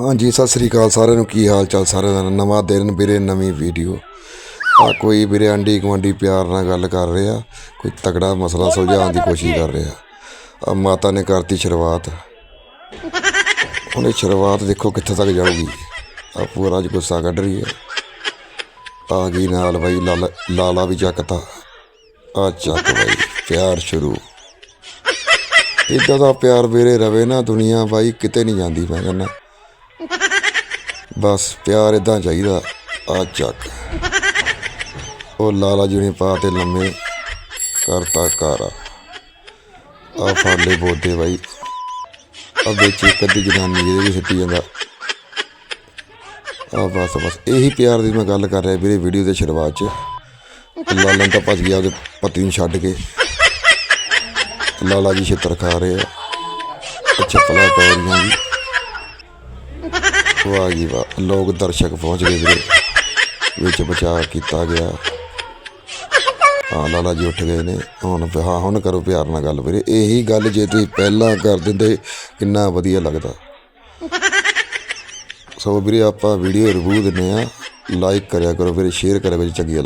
ਹਾਂਜੀ ਸਤਿ ਸ੍ਰੀ ਅਕਾਲ ਸਾਰਿਆਂ ਨੂੰ। ਕੀ ਹਾਲ ਚਾਲ ਸਾਰਿਆਂ ਦਾ? ਨਵਾਂ ਦਿਨ ਵੀਰੇ ਨਵੀਂ ਵੀਡੀਓ ਆ ਕੋਈ ਵੀਰੇ ਆਂਡੀ ਗੁਆਂਢੀ ਪਿਆਰ ਨਾਲ ਗੱਲ ਕਰ ਰਿਹਾ ਕੋਈ ਤਗੜਾ ਮਸਲਾ ਸੁਲਝਾਉਣ ਦੀ ਕੋਸ਼ਿਸ਼ ਕਰ ਰਿਹਾ ਆ। ਮਾਤਾ ਨੇ ਕਰਤੀ ਸ਼ੁਰੂਆਤ। ਇਹ ਸ਼ੁਰੂਆਤ ਦੇਖੋ ਕਿੱਥੇ ਤੱਕ ਜਾਊਗੀ। ਆ ਪੂਰਾ ਅੱਜ ਗੁੱਸਾ ਕੱਢ ਰਹੀ ਹੈ ਆ ਗਈ ਨਾਲ ਬਾਈ ਲਾਲਾ ਲਾਲਾ ਵੀ ਚੱਕਤਾ। ਆ ਚੱਕ ਬਾਈ ਪਿਆਰ ਸ਼ੁਰੂ। ਇਦਾਂ ਦਾ ਪਿਆਰ ਵੀਰੇ ਰਵੇ ਨਾ ਦੁਨੀਆ ਬਾਈ ਕਿਤੇ ਨਹੀਂ ਜਾਂਦੀ ਮੈਂ ਕਹਿੰਦਾ। ਬਸ ਪਿਆਰ ਇਦਾਂ ਚਾਹੀਦਾ ਆ ਚੱਕ। ਉਹ ਲਾਲਾ ਜੀ ਨੇ ਪਾ ਤੇ ਲੰਮੇ ਕਰਤਾ ਕਾਰਾ। ਆ ਫਾਲੇ ਬੋਦੇ ਬਾਈ। ਆ ਵਿੱਚ ਇੱਕ ਅੱਧੀ ਜਨਾਨੀ ਜਿਹਦੇ ਵੀ ਸਿੱਟੀ ਜਾਂਦਾ। ਆ ਬਸ ਬਸ, ਇਹੀ ਪਿਆਰ ਦੀ ਮੈਂ ਗੱਲ ਕਰ ਰਿਹਾ ਵੀਰੇ ਵੀਡੀਓ ਦੇ ਸ਼ੁਰੂਆਤ ਚ। ਲਾਲਾ ਤਾਂ ਭੱਜ ਗਿਆ ਉਹਦੇ ਪਤੀ ਨੂੰ ਛੱਡ ਕੇ। ਲਾਲਾ ਜੀ ਛਿੱਤਰ ਖਾ ਰਹੇ ਆ। ਅੱਛਾ ਪਲਾ ਪੈ ਰਹੀਆਂ ਜੀ। ਵਾਹ ਜੀ ਵਾਹ ਲੋਕ ਦਰਸ਼ਕ ਪਹੁੰਚ ਗਏ ਵੀਰੇ। ਵਿੱਚ ਬਚਾਅ ਕੀਤਾ ਗਿਆ। ਹਾਂ, ਲਾਲਾ ਜੀ ਉੱਠ ਗਏ ਨੇ। ਹੁਣ ਹਾਂ, ਹੁਣ ਕਰੋ ਪਿਆਰ ਨਾਲ ਗੱਲ ਵੀਰੇ। ਇਹੀ ਗੱਲ ਜੇ ਤੁਸੀਂ ਪਹਿਲਾਂ ਕਰ ਦਿੰਦੇ, ਕਿੰਨਾ ਵਧੀਆ ਲੱਗਦਾ। ਸੋ ਵੀਰੇ, ਆਪਾਂ ਵੀਡੀਓ ਰਿਵਿਊ ਦਿੰਨੇ ਆ ਲਾਈਕ ਕਰਿਆ ਕਰੋ ਵੀਰੇ ਸ਼ੇਅਰ ਕਰਿਆ ਕਰੋ, ਜੇ ਚੰਗੀ ਲੱਗ